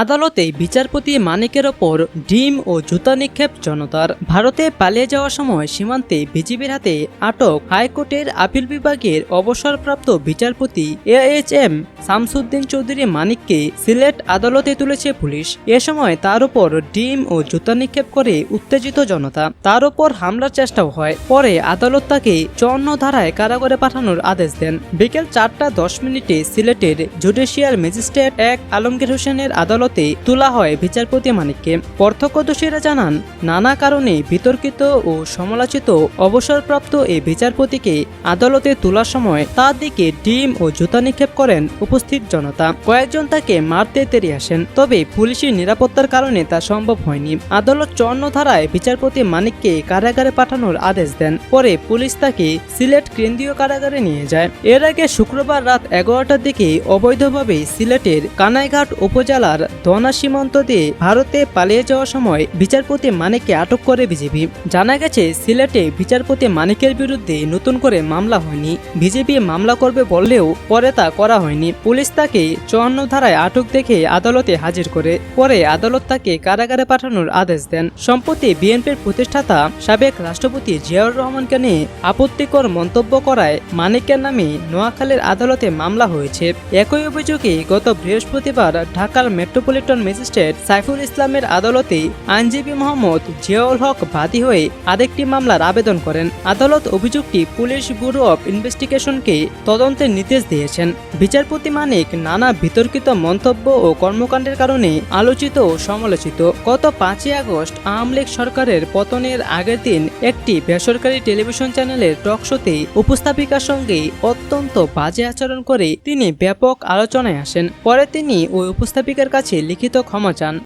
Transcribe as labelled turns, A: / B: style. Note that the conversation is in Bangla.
A: আদালতে বিচারপতি মানিকের ওপর ডিম ও জুতা নিক্ষেপ জনতার। ভারতে পালিয়ে যাওয়ার সময় সীমান্তে বিজিবির হাতে আটক হাইকোর্টের আপিল বিভাগের অবসরপ্রাপ্ত বিচারপতি A H M Shamsuddin Chowdhury মানিককে Sylhet আদালতে তুলেছে পুলিশ। এ সময় তার উপর ডিম ও জুতা নিক্ষেপ করে উত্তেজিত জনতা। তার উপর হামলার চেষ্টাও হয়। পরে আদালত তাকে চুয়ান্ন ধারায় কারাগারে পাঠানোর আদেশ দেন। বিকেল চারটা দশ মিনিটে সিলেটের জুডিশিয়াল ম্যাজিস্ট্রেট এক আলমগীর হোসেনের আদালতে তোলা হয় বিচারপতি মানিককে। প্রত্যক্ষদর্শীরা জানান, নানা কারণে বিতর্কিত ও সমালোচিত অবসরপ্রাপ্ত এই বিচারপতিকে আদালতে তোলার সময় তার দিকে ডিম ও জুতা নিক্ষেপ করেন উপস্থিত জনতা। কয়েকজন তাকে মারতে তেরে আসেন, তবে পুলিশের নিরাপত্তার কারণে তা সম্ভব হয়নি। আদালত চুয়ান্ন ধারায় বিচারপতি মানিককে কারাগারে পাঠানোর আদেশ দেন। পরে পুলিশ তাকে সিলেট কেন্দ্রীয় কারাগারে নিয়ে যায়। এর আগে শুক্রবার রাত এগারোটার দিকে অবৈধভাবে সিলেটের কানাইঘাট উপজেলার দনা সীমান্ত দিয়ে ভারতে পালিয়ে যাওয়ার সময় বিচারপতি মানিককে আটক করে বিজেপি। জানা গেছে, সিলেটে বিচারপতি মানিকের বিরুদ্ধে নতুন করে মামলা হয়নি। বিজেপি মামলা করবে বললেও পরে তা করা হয়নি। পুলিশ তাকে চুয়ান্ন ধারায় আটক দেখে আদালতে হাজির করে। পরে আদালত তাকে কারাগারে পাঠানোর আদেশ দেন। সম্প্রতি বিএনপির প্রতিষ্ঠাতা সাবেক রাষ্ট্রপতি জিয়াউর রহমানকে নিয়ে আপত্তিকর মন্তব্য করায় মানিকের নামে নোয়াখালীর আদালতে মামলা হয়েছে। একই অভিযোগে গত বৃহস্পতিবার ঢাকার মেট্রোপলিটন ম্যাজিস্ট্রেট সাইফুল ইসলামের আদালতে আইনজীবী মোহাম্মদ জিয়াউল হক বাদী হয়ে আরেকটি মামলার আবেদন করেন। আদালত অভিযোগটি পুলিশ ব্যুরো অব ইনভেস্টিগেশনকে তদন্তের নির্দেশ দিয়েছেন। বিচারপতি মানিক নানা বিতর্কিত মন্তব্য ও কর্মকাণ্ডের কারণে আলোচিত ও সমালোচিত। গত পাঁচই আগস্ট আওয়ামী লীগ সরকারের পতনের আগের দিন একটি বেসরকারি টেলিভিশন চ্যানেলের টক শোতে উপস্থাপিকার সঙ্গে অত্যন্ত বাজে আচরণ করে তিনি ব্যাপক আলোচনায় আসেন। পরে তিনি ওই উপস্থাপিকার কাছে লিখিত ক্ষমা চান।